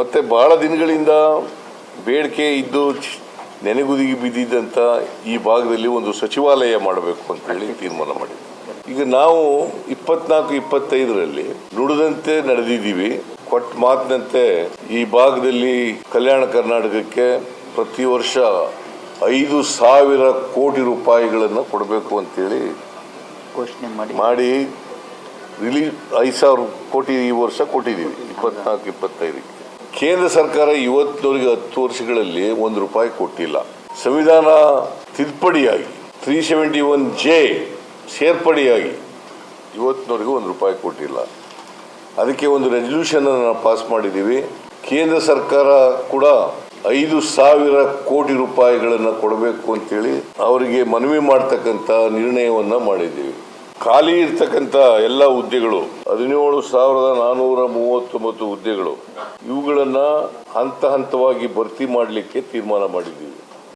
ಮತ್ತೆ ಬಹಳ ದಿನಗಳಿಂದ ಬೇಡಿಕೆ ಇದ್ದು ನೆನೆಗುದಿಗೆ ಬಿದ್ದಿದ್ದಂಥ ಈ ಭಾಗದಲ್ಲಿ ಒಂದು ಸಚಿವಾಲಯ ಮಾಡಬೇಕು ಅಂತ ಹೇಳಿ ತೀರ್ಮಾನ ಮಾಡಿದ್ವಿ ಈಗ ನಾವು ಇಪ್ಪತ್ನಾಲ್ಕು ಇಪ್ಪತ್ತೈದರಲ್ಲಿ ನುಡಿದಂತೆ ನಡೆದಿದ್ದೀವಿ. ಕೊಟ್ಟ ಮಾತಿನಂತೆ ಈ ಭಾಗದಲ್ಲಿ ಕಲ್ಯಾಣ ಕರ್ನಾಟಕಕ್ಕೆ ಪ್ರತಿ ವರ್ಷ ಐದು ಸಾವಿರ ಕೋಟಿ ರೂಪಾಯಿಗಳನ್ನು ಕೊಡಬೇಕು ಅಂತೇಳಿ ಘೋಷಣೆ ಮಾಡಿ. ಮಾಡಿ ರಿಲೀಸ್ ಐದು ಸಾವಿರ ಕೋಟಿ ಈ ವರ್ಷ ಕೊಟ್ಟಿದ್ದೀವಿ ಇಪ್ಪತ್ನಾಲ್ಕು ಇಪ್ಪತ್ತೈದಕ್ಕೆ. ಕೇಂದ್ರ ಸರ್ಕಾರ ಇವತ್ತಿನವರೆಗೆ ಹತ್ತು ವರ್ಷಗಳಲ್ಲಿ ಒಂದು ರೂಪಾಯಿ ಕೊಟ್ಟಿಲ್ಲ. ಸಂವಿಧಾನ ತಿದ್ದುಪಡಿಯಾಗಿ ತ್ರೀ ಸೆವೆಂಟಿ ಒನ್ ಜೆ ಸೇರ್ಪಡೆಯಾಗಿ ಇವತ್ತಿನವರೆಗೂ ಒಂದು ರೂಪಾಯಿ ಕೊಟ್ಟಿಲ್ಲ. ಅದಕ್ಕೆ ಒಂದು ರೆಸಲ್ಯೂಷನ್ ನಾವು ಪಾಸ್ ಮಾಡಿದ್ದೀವಿ. ಕೇಂದ್ರ ಸರ್ಕಾರ ಕೂಡ ಐದು ಸಾವಿರ ಕೋಟಿ ರೂಪಾಯಿಗಳನ್ನು ಕೊಡಬೇಕು ಅಂತೇಳಿ ಅವರಿಗೆ ಮನವಿ ಮಾಡ್ತಕ್ಕಂಥ ನಿರ್ಣಯವನ್ನು ಮಾಡಿದ್ದೀವಿ. ಖಾಲಿ ಇರ್ತಕ್ಕಂಥ ಎಲ್ಲ ಹುದ್ದೆಗಳು, ಹದಿನೇಳು ಸಾವಿರದ ನಾನ್ನೂರ ಮೂವತ್ತೊಂಬತ್ತು ಹುದ್ದೆಗಳು, ಇವುಗಳನ್ನು ಹಂತ ಹಂತವಾಗಿ ಭರ್ತಿ ಮಾಡಲಿಕ್ಕೆ ತೀರ್ಮಾನ ಮಾಡಿದ್ದೀವಿ.